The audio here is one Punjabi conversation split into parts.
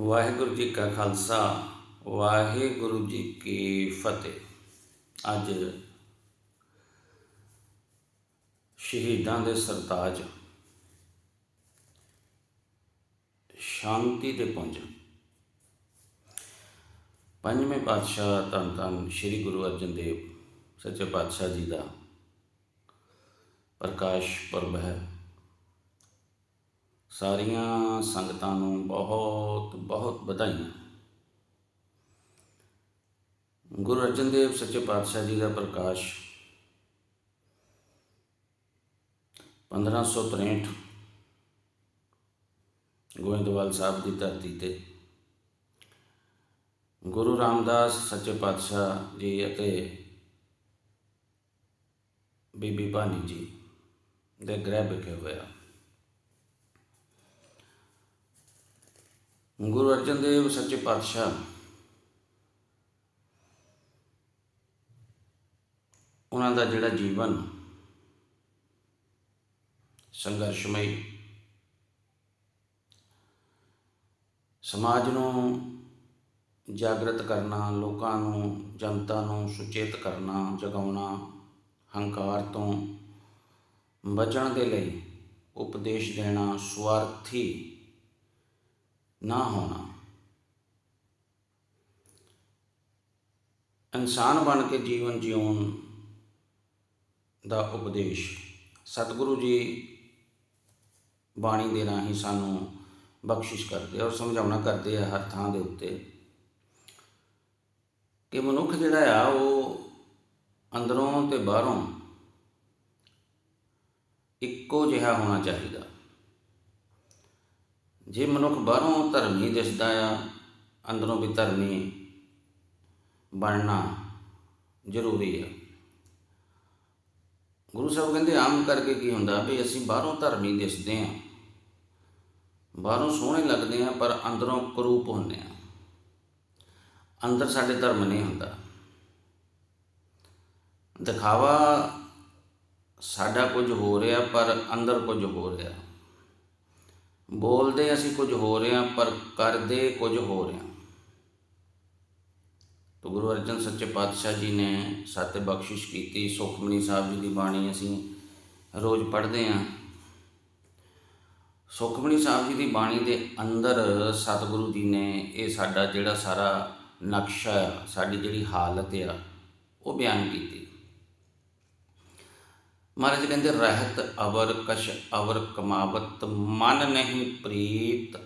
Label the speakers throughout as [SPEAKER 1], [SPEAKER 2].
[SPEAKER 1] ਵਾਹਿਗੁਰੂ ਜੀ ਕਾ ਖਾਲਸਾ, ਵਾਹਿਗੁਰੂ ਜੀ ਕੀ ਫਤਿਹ। ਅੱਜ ਸ਼ਹੀਦਾਂ ਦੇ ਸਰਤਾਜ ਸ਼ਾਂਤੀ ਦੇ ਪੁੰਜ। ਪੰਜਵੇਂ ਪਾਤਸ਼ਾਹ ਧੰਨ ਧੰਨ ਸ੍ਰੀ ਗੁਰੂ ਅਰਜਨ ਦੇਵ, ਸੱਚੇ ਪਾਤਸ਼ਾਹ ਜੀ ਦਾ ਪ੍ਰਕਾਸ਼ ਪੁਰਬ ਹੈ। ਸਾਰੀਆਂ ਸੰਗਤਾਂ ਨੂੰ ਬਹੁਤ ਬਹੁਤ ਵਧਾਈਆਂ। ਗੁਰੂ ਅਰਜਨ ਦੇਵ ਸੱਚੇ ਪਾਤਸ਼ਾਹ ਜੀ ਦਾ ਪ੍ਰਕਾਸ਼ 1563 ਗੋਇੰਦਵਾਲ ਸਾਹਿਬ ਦੀ ਧਰਤੀ ਤੇ ਗੁਰੂ ਰਾਮਦਾਸ ਸੱਚੇ ਪਾਤਸ਼ਾਹ ਜੀ ਅਤੇ ਬੀਬੀ ਭਾਨੀ ਜੀ ਦੇ ਗ੍ਰਹਿ ਵਿਖੇ ਹੋਇਆ। ਗੁਰੂ ਅਰਜਨ ਦੇਵ ਸੱਚੇ ਪਾਤਸ਼ਾਹ। ਉਹਨਾਂ ਦਾ ਜਿਹੜਾ ਜੀਵਨ, ਸੰਘਰਸ਼ਮਈ, ਸਮਾਜ ਨੂੰ ਜਾਗਰਤ ਕਰਨਾ, ਲੋਕਾਂ ਨੂੰ, ਜਨਤਾ ਨੂੰ ਸੁਚੇਤ ਕਰਨਾ, ਜਗਾਉਣਾ, ਹੰਕਾਰ ਤੋਂ ਬਚਣ ਦੇ ਲਈ ਉਪਦੇਸ਼ ਦੇਣਾ ਸਵਾਰਥੀ ਨਾ ਹੋਣਾ। ਇਨਸਾਨ ਬਣ ਕੇ ਜੀਵਨ ਜਿਉਣ ਦਾ ਉਪਦੇਸ਼ ਸਤਿਗੁਰੂ ਜੀ ਬਾਣੀ ਦੇ ਰਾਹੀਂ ਸਾਨੂੰ ਬਖਸ਼ਿਸ਼ ਕਰਦੇ ਔਰ ਸਮਝਾਉਣਾ ਕਰਦੇ ਆ ਹਰ ਥਾਂ ਦੇ ਉੱਤੇ ਕਿ ਮਨੁੱਖ ਜਿਹੜਾ ਆ, ਉਹ ਅੰਦਰੋਂ ਤੇ ਬਾਹਰੋਂ ਇੱਕੋ ਜਿਹਾ ਹੋਣਾ ਚਾਹੀਦਾ। ਜੇ ਮਨੁੱਖ ਬਾਹਰੋਂ ਧਰਮੀ ਦਿਸਦਾ ਆ, ਅੰਦਰੋਂ ਵੀ ਧਰਮੀ ਬਣਨਾ ਜ਼ਰੂਰੀ ਆ। ਗੁਰੂ ਸਾਹਿਬ ਕਹਿੰਦੇ, ਆਮ ਕਰਕੇ ਕੀ ਹੁੰਦਾ ਵੀ ਅਸੀਂ ਬਾਹਰੋਂ ਧਰਮੀ ਦਿਸਦੇ ਆ। ਬਾਹਰੋਂ ਸੋਹਣੇ ਲੱਗਦੇ ਆ, ਪਰ ਅੰਦਰੋਂ ਕਰੂਪ ਹੁੰਦੇ ਆ। ਅੰਦਰ ਸਾਡੇ ਧਰਮ ਨਹੀਂ ਹੁੰਦਾ। ਦਿਖਾਵਾ ਸਾਡਾ ਕੁਝ ਹੋ ਰਿਹਾ, ਪਰ ਅੰਦਰ ਕੁਝ ਹੋ ਰਿਹਾ। ਬੋਲਦੇ ਅਸੀਂ ਕੁਝ ਹੋ ਰਹੇ ਹਾਂ, ਪਰ ਕਰਦੇ ਕੁਝ ਹੋ ਰਹੇ ਹਾਂ। ਤੋ ਗੁਰੂ ਅਰਜਨ ਸੱਚੇ ਪਾਤਸ਼ਾਹ ਜੀ ਨੇ ਸਾਤੇ ਬਖਸ਼ਿਸ਼ ਕੀਤੀ। ਸੁਖਮਨੀ ਸਾਹਿਬ ਜੀ ਦੀ ਬਾਣੀ ਅਸੀਂ ਰੋਜ਼ ਪੜ੍ਹਦੇ ਹਾਂ। ਸੁਖਮਨੀ ਸਾਹਿਬ ਜੀ ਦੀ ਬਾਣੀ ਦੇ ਅੰਦਰ ਸਤਿਗੁਰੂ ਜੀ ਨੇ ਇਹ ਸਾਡਾ ਜਿਹੜਾ ਸਾਰਾ ਨਕਸ਼ਾ ਆ, ਸਾਡੀ ਜਿਹੜੀ ਹਾਲਤ ਆ, ਉਹ ਬਿਆਨ ਕੀਤੀ। ਮਹਾਰਾਜ ਕਹਿੰਦੇ ਰਹਿਤ ਅਵਰ ਕਸ਼ ਅਵਰ ਕਮਾਵਤ ਮਨ ਨਹੀਂ ਪ੍ਰੀਤ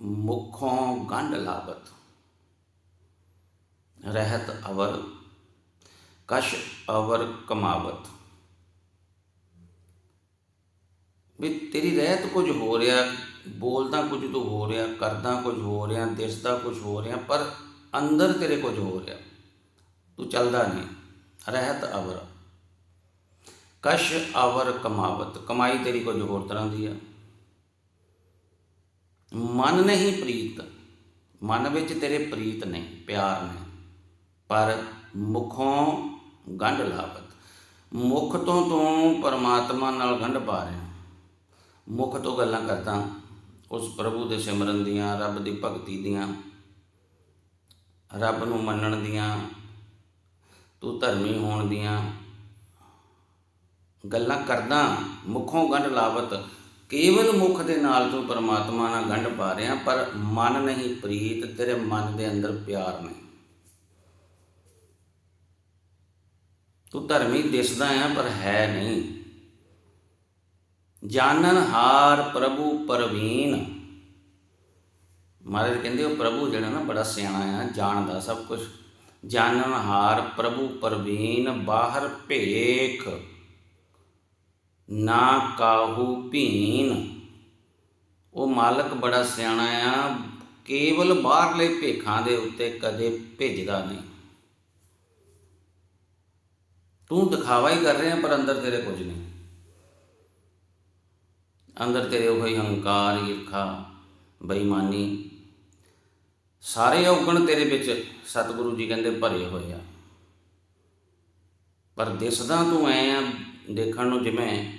[SPEAKER 1] ਮੁਖੋਂ ਗੰਢ ਲਾਵਤ ਰਹਿਤ ਅਵਰ ਕਸ਼ ਅਵਰ ਕਮਾਵਤ ਵੀ ਤੇਰੀ ਰਹਿਤ ਕੁਝ ਹੋ ਰਿਹਾ ਬੋਲਦਾ ਕੁਝ ਤੂੰ ਹੋ ਰਿਹਾ ਕਰਦਾ ਕੁਝ ਹੋ ਰਿਹਾ ਦਿਸਦਾ ਕੁਝ ਹੋ ਰਿਹਾ ਪਰ ਅੰਦਰ ਤੇਰੇ ਕੁਝ ਹੋ ਰਿਹਾ ਤੂੰ ਚੱਲਦਾ ਨਹੀਂ ਰਹਿਤ ਅਵਰ ਕਸ਼ ਆਵਰ ਕਮਾਵਤ। ਕਮਾਈ ਤੇਰੀ ਕੁਝ ਹੋਰ ਤਰ੍ਹਾਂ ਦੀ ਆ। ਮਨ ਨਹੀਂ ਪ੍ਰੀਤ, ਮਨ ਵਿੱਚ ਤੇਰੇ ਪ੍ਰੀਤ ਨੇ, ਪਿਆਰ ਨੇ। ਪਰ ਮੁਖੋਂ ਗੰਢ ਲਾਵਤ। ਮੁਖ ਤੋਂ ਤੂੰ ਪਰਮਾਤਮਾ ਨਾਲ ਗੰਢ ਪਾ ਰਿਹਾ। ਮੁਖ ਤੋਂ ਗੱਲਾਂ ਕਰਦਾ, ਉਸ ਪ੍ਰਭੂ ਦੇ ਸਿਮਰਨ ਦੀਆਂ, ਰੱਬ ਦੀ ਭਗਤੀ ਦੀਆਂ, ਰੱਬ ਨੂੰ ਮੰਨਣ ਦੀਆਂ, ਤੂੰ ਧਰਮੀ ਹੋਣ ਦੀਆਂ। ਗੱਲਾਂ ਕਰਦਾ, ਮੁਖੋਂ ਗੰਢ ਲਾਵਤ, ਕੇਵਲ ਮੁਖ ਦੇ ਨਾਲ ਤੂੰ ਪਰਮਾਤਮਾ ਨਾਲ ਗੰਢ ਪਾ ਰਿਹਾ, ਪਰ ਮਨ ਨਹੀਂ, ਪ੍ਰੀਤ ਤੇਰੇ ਮਨ ਦੇ ਅੰਦਰ ਪਿਆਰ ਨਹੀਂ। ਤੂੰ ਧਰਮੀ ਦਿਸਦਾ ਆ, ਪਰ ਹੈ ਨਹੀਂ। ਜਾਣਨ ਹਾਰ ਪ੍ਰਭੂ ਪਰਵੀਨ। ਮਹਾਰਾਜ ਕਹਿੰਦੇ, ਉਹ ਪ੍ਰਭੂ ਜਿਹੜਾ ਨਾ ਬੜਾ ਸਿਆਣਾ ਆ, ਜਾਣਦਾ ਸਭ ਕੁਝ ਜਾਣਨ ਹਾਰ ਪ੍ਰਭੂ ਪਰਵੀਨ, ਬਾਹਰ ਭੇਖ। ਨਾ ਕਾਹੂ ਭੀਨ। ਉਹ ਮਾਲਕ ਬੜਾ ਸਿਆਣਾ ਆ, ਕੇਵਲ ਬਾਹਰਲੇ ਭੇਖਾਂ ਦੇ ਉੱਤੇ ਕਦੇ ਭੇਜਦਾ ਨਹੀਂ। ਤੂੰ ਦਿਖਾਵਾ ਹੀ ਕਰ ਰਿਹਾ, ਪਰ ਅੰਦਰ ਤੇਰੇ ਕੁਝ ਨਹੀਂ। ਅੰਦਰ ਤੇਰੇ ਉਹੀ ਹੰਕਾਰ, ਈਰਖਾ, ਬੇਈਮਾਨੀ, ਸਾਰੇ ਔਗਣ ਤੇਰੇ ਵਿੱਚ ਸਤਿਗੁਰੂ ਜੀ ਕਹਿੰਦੇ ਭਰੇ ਹੋਏ ਆ। ਪਰ ਦਿਸਦਾ ਤੂੰ ਐ ਆ, ਦੇਖਣ ਨੂੰ ਜਿਵੇਂ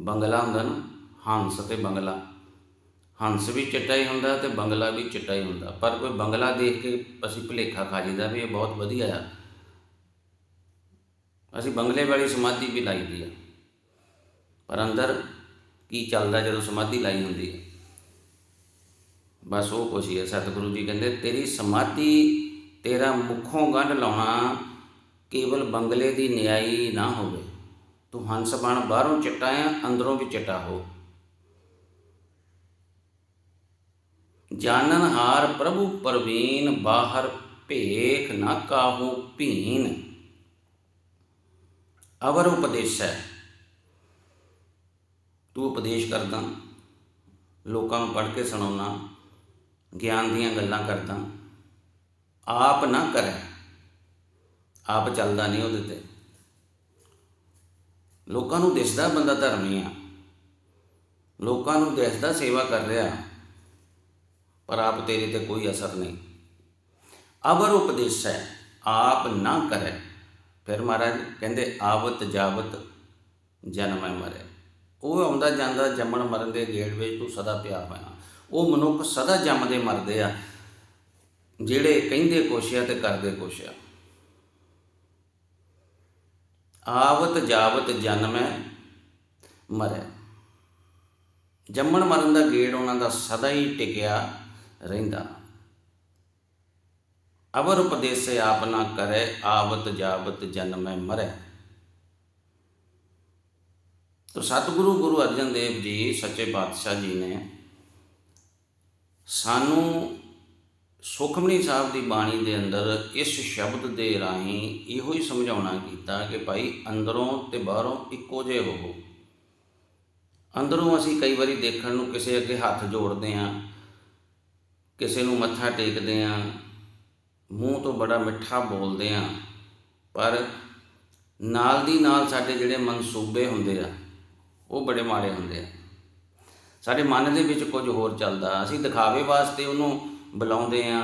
[SPEAKER 1] ਬੰਗਲਾ ਹੁੰਦਾ ਨਾ ਹੰਸ ਤੇ ਬੰਗਲਾ। ਹੰਸ ਵੀ ਚਿੱਟਾ ਹੀ ਹੁੰਦਾ ਤੇ ਬੰਗਲਾ ਵੀ ਚਿੱਟਾ ਹੀ ਹੁੰਦਾ। ਪਰ ਕੋਈ ਬੰਗਲਾ ਦੇਖ ਕੇ ਅਸੀਂ ਭੁਲੇਖਾ ਖਾ ਜੀਦਾ ਵੀ ਇਹ ਬਹੁਤ ਵਧੀਆ ਆ। ਅਸੀਂ ਬੰਗਲੇ ਵਾਲੀ ਸਮਾਧੀ ਵੀ ਲਾਈ ਦੀ ਆ। ਪਰ ਅੰਦਰ ਕੀ ਚੱਲਦਾ ਜਦੋਂ ਸਮਾਧੀ ਲਾਈ ਹੁੰਦੀ ਹੈ ਬਸ ਉਹ ਕੁਛ ਹੀ ਹੈ ਸਤਿਗੁਰੂ ਜੀ ਕਹਿੰਦੇ, ਤੇਰੀ ਸਮਾਧੀ, ਤੇਰਾ ਮੁਖੋਂ ਗੰਢ ਲਾਉਣਾ ਕੇਵਲ ਬੰਗਲੇ ਦੀ ਨਿਆਈ ਨਾ ਹੋਵੇ। ਤੂੰ ਹੰਸ ਬਣ, ਬਾਹਰੋਂ ਚਿੱਟਾ ਆ, ਅੰਦਰੋਂ ਵੀ ਚਿੱਟਾ ਹੋ। ਜਾਣਨ ਹਾਰ ਪ੍ਰਭੂ ਪਰਵੀਨ, ਬਾਹਰ ਭੇਖ ਨਾ ਕਾਹੂ ਭੀਨ। ਅਵਰ ਉਪਦੇਸ਼। ਹੈ ਤੂੰ ਉਪਦੇਸ਼ ਕਰਦਾ, ਲੋਕਾਂ ਨੂੰ ਪੜ੍ਹ ਕੇ ਸੁਣਾਉਣਾ ਗਿਆਨ ਦੀਆਂ ਗੱਲਾਂ ਕਰਦਾ। ਆਪ ਨਾ ਕਰੇ। ਆਪ ਚੱਲਦਾ ਨਹੀਂ ਉਹਦੇ ਤੇ। ਲੋਕਾਂ ਨੂੰ ਦਿਸਦਾ ਬੰਦਾ ਧਰਮੀ ਆ। ਲੋਕਾਂ ਨੂੰ ਦਿਸਦਾ ਸੇਵਾ ਕਰ ਰਿਹਾ। ਪਰ ਆਪ ਤੇਰੇ ਤੇ ਕੋਈ ਅਸਰ ਨਹੀਂ। ਅਬਰ ਉਪਦੇਸ਼ ਹੈ, ਆਪ ਨਾ ਕਰੇ। ਫਿਰ ਮਹਾਰਾਜ ਕਹਿੰਦੇ, ਆਵਤ ਜਾਵਤ ਜਨਮੈ ਮਰੇ। ਉਹ ਆਉਂਦਾ ਜਾਂਦਾ ਜੰਮਣ ਮਰਨ ਦੇ ਗੇੜ ਵਿੱਚ ਤੂੰ ਸਦਾ ਪਿਆ ਹੋਇਆ। ਉਹ ਮਨੁੱਖ ਸਦਾ ਜੰਮਦੇ ਮਰਦੇ ਆ। ਜਿਹੜੇ ਕਹਿੰਦੇ ਕੁਛ ਆ ਤੇ ਕਰਦੇ ਕੁਛ ਆ। ਆਵਤ ਜਾਵਤ ਜਨਮੈ ਮਰੇ। ਜੰਮਣ ਮਰਨ ਦਾ ਗੇੜ ਉਹਨਾਂ ਦਾ ਸਦਾ ਹੀ ਟਿਕਿਆ ਰਹਿੰਦਾ। ਅਵਰ ਉਪਦੇਸੇ ਆਪ ਨਾ ਕਰੇ, ਆਵਤ ਜਾਵਤ ਜਨਮੈ ਮਰੈ। ਤੋ ਸਤਿਗੁਰੂ ਗੁਰੂ ਅਰਜਨ ਦੇਵ ਜੀ, ਸੱਚੇ ਪਾਤਸ਼ਾਹ ਜੀ ਨੇ ਸਾਨੂੰ ਸੁਖਮਨੀ ਸਾਹਿਬ ਦੀ ਬਾਣੀ ਦੇ ਅੰਦਰ ਇਸ ਸ਼ਬਦ ਦੇ ਰਾਹੀਂ ਇਹੋ ਹੀ ਸਮਝਾਉਣਾ ਕੀਤਾ ਕਿ ਭਾਈ ਅੰਦਰੋਂ ਤੇ ਬਾਹਰੋਂ ਇੱਕੋ ਜਿਹੇ ਹੋਵੋ। ਅੰਦਰੋਂ ਅਸੀਂ ਕਈ ਵਾਰੀ ਦੇਖਣ ਨੂੰ ਕਿਸੇ ਅੱਗੇ ਹੱਥ ਜੋੜਦੇ ਆਂ ਕਿਸੇ ਨੂੰ ਮੱਥਾ ਟੇਕਦੇ ਆਂ ਮੂੰਹ ਤੋਂ ਬੜਾ ਮਿੱਠਾ ਬੋਲਦੇ ਆਂ ਪਰ ਨਾਲ ਦੀ ਨਾਲ ਸਾਡੇ ਜਿਹੜੇ ਮਨਸੂਬੇ ਹੁੰਦੇ ਆ, ਉਹ ਬੜੇ ਮਾੜੇ ਹੁੰਦੇ ਆ। ਸਾਡੇ ਮਨ ਦੇ ਵਿੱਚ ਕੁਝ ਹੋਰ ਚੱਲਦਾ, ਅਸੀਂ ਦਿਖਾਵੇ ਵਾਸਤੇ ਉਹਨੂੰ ਬੁਲਾਉਂਦੇ ਆ,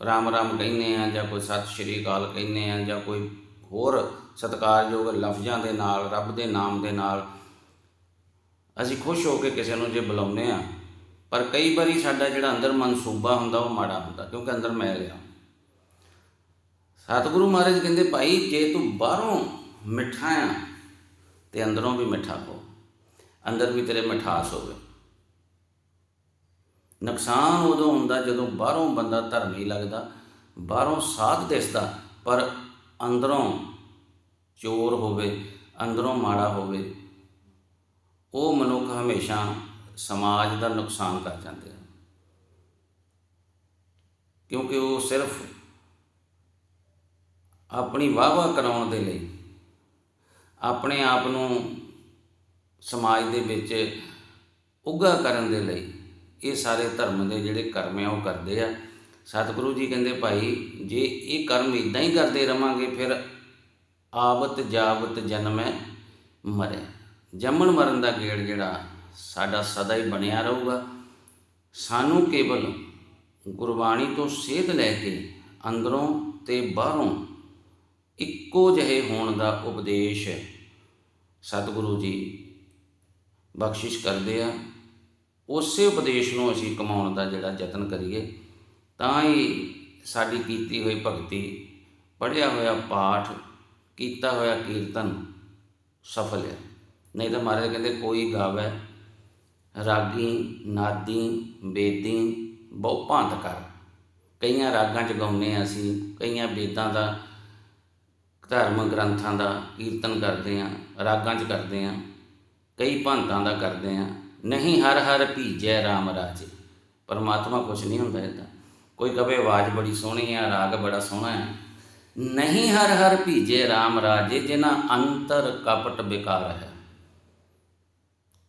[SPEAKER 1] ਰਾਮ ਰਾਮ ਕਹਿੰਦੇ ਆ ਜਾਂ ਕੋਈ ਸਤਿ ਸ਼੍ਰੀ ਅਕਾਲ ਕਹਿੰਦੇ ਆ ਜਾਂ ਕੋਈ ਹੋਰ ਸਤਿਕਾਰਯੋਗ ਲਫ਼ਜ਼ਾਂ ਦੇ ਨਾਲ, ਰੱਬ ਦੇ ਨਾਮ ਦੇ ਨਾਲ ਅਸੀਂ ਖੁਸ਼ ਹੋ ਕੇ ਕਿਸੇ ਨੂੰ ਜੇ ਬੁਲਾਉਂਦੇ ਆ, ਪਰ ਕਈ ਵਾਰੀ ਸਾਡਾ ਜਿਹੜਾ ਅੰਦਰ ਮਨਸੂਬਾ ਹੁੰਦਾ ਉਹ ਮਾੜਾ ਹੁੰਦਾ ਕਿਉਂਕਿ ਅੰਦਰ ਮੈਲ ਆ ਸਤਿਗੁਰੂ ਮਹਾਰਾਜ ਕਹਿੰਦੇ, ਭਾਈ, ਜੇ ਤੂੰ ਬਾਹਰੋਂ ਮਿੱਠਾ ਆ ਤੇ ਅੰਦਰੋਂ ਵੀ ਮਿੱਠਾ ਹੋ, ਅੰਦਰ ਵੀ ਤੇਰੇ ਮਿਠਾਸ ਹੋਵੇ। ਨੁਕਸਾਨ ਉਦੋਂ ਹੁੰਦਾ ਜਦੋਂ ਬਾਹਰੋਂ ਬੰਦਾ ਧਰਮੀ ਲੱਗਦਾ, ਬਾਹਰੋਂ ਸਾਧ ਦਿਸਦਾ, ਪਰ ਅੰਦਰੋਂ ਚੋਰ ਹੋਵੇ, ਅੰਦਰੋਂ ਮਾੜਾ ਹੋਵੇ, ਉਹ ਮਨੁੱਖ ਹਮੇਸ਼ਾ ਸਮਾਜ ਦਾ ਨੁਕਸਾਨ ਕਰ ਜਾਂਦੇ ਹਨ ਕਿਉਂਕਿ ਉਹ ਸਿਰਫ ਆਪਣੀ ਵਾਹ-ਵਾਹ ਕਰਾਉਣ ਦੇ ਲਈ, ਆਪਣੇ ਆਪ ਨੂੰ ਸਮਾਜ ਦੇ ਵਿੱਚ ਉੱਗਾ ਕਰਨ ਦੇ ਲਈ ਇਹ ਸਾਰੇ ਧਰਮ ਦੇ ਜਿਹੜੇ ਕਰਮ ਆ, ਉਹ ਕਰਦੇ ਆ। ਸਤਿਗੁਰੂ ਜੀ ਕਹਿੰਦੇ, ਭਾਈ, ਜੇ ਇਹ ਕਰਮ ਇਦਾਂ ਹੀ ਕਰਦੇ ਰਵਾਂਗੇ, ਫਿਰ ਆਵਤ ਜਾਵਤ ਜਨਮੈ ਮਰੇ। ਜੰਮਣ ਮਰਨ ਦਾ ਗੇੜ ਜਿਹੜਾ, ਸਾਡਾ ਸਦਾ ਹੀ ਬਣਿਆ ਰਹੂਗਾ। ਸਾਨੂੰ ਕੇਵਲ ਗੁਰਬਾਣੀ ਤੋਂ ਸੇਧ ਲੈ ਕੇ ਅੰਦਰੋਂ ਤੇ ਬਾਹਰੋਂ ਇੱਕੋ ਜਿਹੇ ਹੋਣ ਦਾ ਉਪਦੇਸ਼ ਸਤਿਗੁਰੂ ਜੀ ਬਖਸ਼ਿਸ਼ ਕਰਦੇ ਆ। ਉਸੇ ਉਪਦੇਸ਼ ਨੂੰ ਅਸੀਂ ਕਮਾਉਣ ਦਾ ਜਿਹੜਾ ਯਤਨ ਕਰੀਏ, ਤਾਂ ਹੀ ਸਾਡੀ ਕੀਤੀ ਹੋਈ ਭਗਤੀ ਪੜਿਆ ਹੋਇਆ ਪਾਠ, ਕੀਤਾ ਹੋਇਆ ਕੀਰਤਨ ਸਫਲ ਹੈ। ਨਹੀਂ ਤਾਂ ਮਹਾਰਾਜ ਕਹਿੰਦੇ ਕੋਈ ਗਾਵੇ, ਰਾਗੀ, ਨਾਦੀ, ਬੇਦੀ, ਬਹੁ ਭਾਂਤ ਕਰ। ਕਈਆਂ ਰਾਗਾਂ ਚ ਗਾਉਂਦੇ ਆ ਅਸੀਂ, ਕਈਆਂ ਬੇਦਾਂ ਦਾ, ਧਰਮ ਗ੍ਰੰਥਾਂ ਦਾ ਕੀਰਤਨ ਕਰਦੇ ਆ ਰਾਗਾਂ ਚ ਕਰਦੇ ਆ ਕਈ ਭਾਂਤਾਂ ਦਾ ਕਰਦੇ ਆ ਨਹੀਂ ਹਰ ਹਰ ਭੀਜੈ RAM ਰਾਜੇ। ਪਰਮਾਤਮਾ ਕੁਛ ਨਹੀਂ ਹੁੰਦਾ ਇਦਾਂ ਕੋਈ ਕਵੇ ਆਵਾਜ਼ ਬੜੀ ਸੋਹਣੀ ਆ, ਰਾਗ ਬੜਾ ਸੋਹਣਾ ਹੈ ਨਹੀਂ ਹਰ ਹਰ ਭੀਜੇ RAM ਰਾਜੇ ਜਿਨਾ ਅੰਤਰ ਕਪਟ ਵਿਕਾਰ ਹੈ।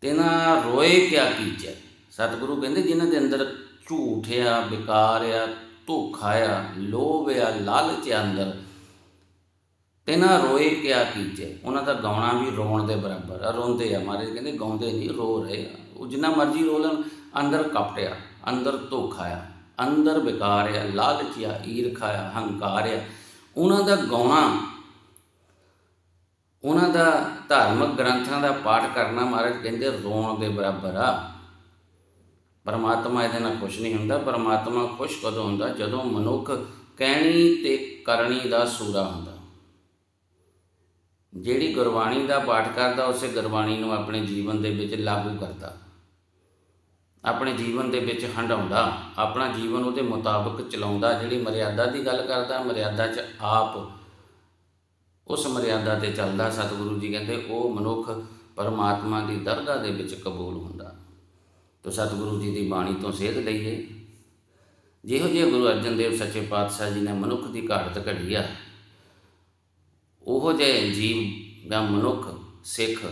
[SPEAKER 1] ਤਿਨਾ ਰੋਏ ਕਿਆ ਕੀਜੈ। ਸਤਿਗੁਰੂ ਕਹਿੰਦੇ ਜਿਨ੍ਹਾਂ ਦੇ ਅੰਦਰ ਝੂਠ ਆ ਵਿਕਾਰ ਆ, ਧੋਖਾ ਆ, ਲੋਭ ਆ, ਲਾਲਚ ਆ ਅੰਦਰ ਤਿਨਾ ਰੋਏ ਕਿਆ ਕੀਜੈ। ਉਹਨਾਂ ਦਾ ਗਾਉਣਾ ਵੀ ਰੋਣ ਦੇ ਬਰਾਬਰ ਆ, ਰੋਂਦੇ ਆ। ਮਹਾਰਾਜ ਕਹਿੰਦੇ ਗਾਉਂਦੇ ਨਹੀਂ, ਰੋ ਰਹੇ ਆ। ਉਹ ਜਿੰਨਾ ਮਰਜ਼ੀ ਰੋਲਣ ਅੰਦਰ ਕਪਟਿਆ, ਅੰਦਰ ਧੋਖਾ ਆ ਅੰਦਰ ਵਿਕਾਰ ਆ ਲਾਲਚ ਆ ਈਰਖਾ ਆ ਹੰਕਾਰ ਆ ਉਹਨਾਂ ਦਾ ਗਾਉਣਾ, ਉਹਨਾਂ ਦਾ ਧਾਰਮਿਕ ਗ੍ਰੰਥਾਂ ਦਾ ਪਾਠ ਕਰਨਾ ਮਹਾਰਾਜ ਕਹਿੰਦੇ ਰੋਣ ਦੇ ਬਰਾਬਰ ਆ। ਪਰਮਾਤਮਾ ਇਹਦੇ ਨਾਲ ਖੁਸ਼ ਨਹੀਂ ਹੁੰਦਾ, ਪਰਮਾਤਮਾ ਖੁਸ਼ ਕਦੋਂ ਹੁੰਦਾ? ਜਦੋਂ ਮਨੁੱਖ ਕਹਿਣੀ ਤੇ ਕਰਨੀ ਦਾ ਸੂਰਾ ਹੁੰਦਾ। ਜਿਹੜੀ ਗੁਰਬਾਣੀ ਦਾ ਪਾਠ ਕਰਦਾ, ਉਸੇ ਗੁਰਬਾਣੀ ਨੂੰ ਆਪਣੇ ਜੀਵਨ ਦੇ ਵਿੱਚ ਲਾਗੂ ਕਰਦਾ। ਆਪਣੇ ਜੀਵਨ ਦੇ ਵਿੱਚ ਹੰਡਾਉਂਦਾ ਆਪਣਾ ਜੀਵਨ ਉਹਦੇ ਮੁਤਾਬਕ ਚਲਾਉਂਦਾ, ਜਿਹੜੀ ਮਰਿਆਦਾ ਦੀ ਗੱਲ ਕਰਦਾ, ਮਰਿਆਦਾ 'ਚ ਆਪ ਉਸ ਮਰਿਆਦਾ ਤੇ ਚੱਲਦਾ। ਸਤਿਗੁਰੂ ਜੀ ਕਹਿੰਦੇ, ਉਹ ਮਨੁੱਖ ਪਰਮਾਤਮਾ ਦੀ ਦਰਗਾਹ ਦੇ ਵਿੱਚ ਕਬੂਲ ਹੁੰਦਾ। ਤੋ ਸਤਿਗੁਰੂ ਜੀ ਦੀ ਬਾਣੀ ਤੋਂ ਸੇਧ ਲਈਏ। ਜਿਹੋ ਜਿਹੇ ਗੁਰੂ ਅਰਜਨ ਦੇਵ ਸੱਚੇ ਪਾਤਸ਼ਾਹ ਜੀ ਨੇ ਮਨੁੱਖ ਦੀ ਘਾਟ ਘੜੀ ਆ, ਉਹੋ ਜਿਹੇ ਜੀਵ ਦਾ ਮਨੁੱਖ ਸਿੱਖ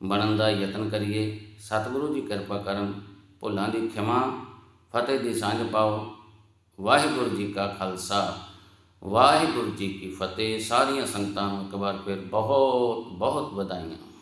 [SPEAKER 1] ਬਣਨ ਦਾ ਯਤਨ ਕਰੀਏ। ਸਤਿਗੁਰੂ ਜੀ ਕਿਰਪਾ ਕਰਨ ਭੁੱਲਾਂ ਦੀ ਖਿਮਾ, ਫਤਿਹ ਦੀ ਸਾਂਝ ਪਾਓ। ਵਾਹਿਗੁਰੂ ਜੀ ਕਾ ਖਾਲਸਾ, ਵਾਹਿਗੁਰੂ ਜੀ ਕੀ ਫਤਿਹ। ਸਾਰੀਆਂ ਸੰਗਤਾਂ ਨੂੰ ਇੱਕ ਵਾਰ ਫਿਰ ਬਹੁਤ ਬਹੁਤ ਵਧਾਈਆਂ।